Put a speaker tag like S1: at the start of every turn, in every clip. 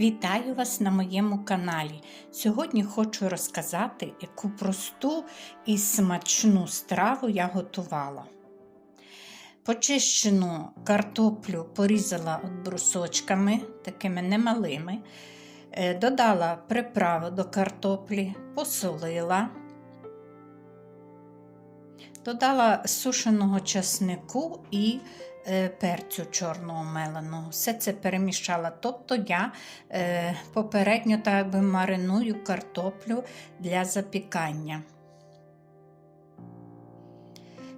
S1: Вітаю вас на моєму каналі. Сьогодні хочу розказати, яку просту і смачну страву я готувала. Почищену картоплю порізала от брусочками, такими немалими, Е, додала приправу до картоплі, посолила, додала сушеного часнику і е, перцю чорного меленого. Все це перемішала. Тобто я е, попередньо так би мариную картоплю для запікання.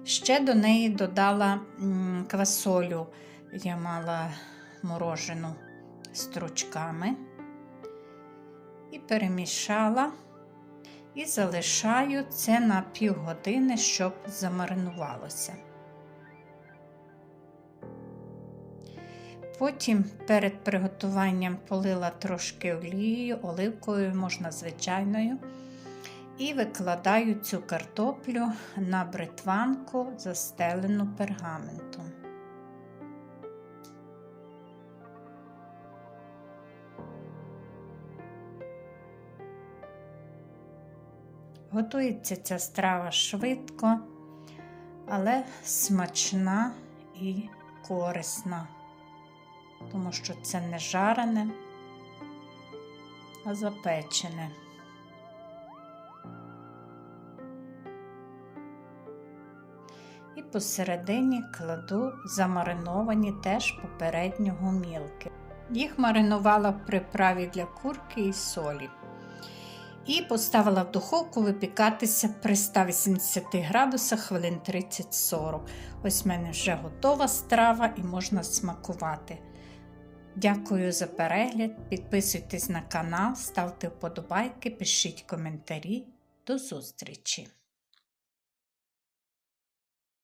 S1: Ще до неї додала квасолю, я мала морожену стручками. І перемішала і залишаю це на півгодини, щоб замаринувалося. Потім перед приготуванням полила трошки олією, оливкою, можна звичайною, і викладаю цю картоплю на бритванку, застелену пергаментом. Готується ця страва швидко, але смачна і корисна, тому що це не жарене, а запечене. І посередині кладу замариновані теж попередньо гумілки. Їх маринувала в приправі для курки і солі. І поставила в духовку випікатися при 180 градусах хвилин 30-40. Ось в мене вже готова страва і можна смакувати. Дякую за перегляд. Підписуйтесь на канал, ставте вподобайки, пишіть коментарі. До зустрічі!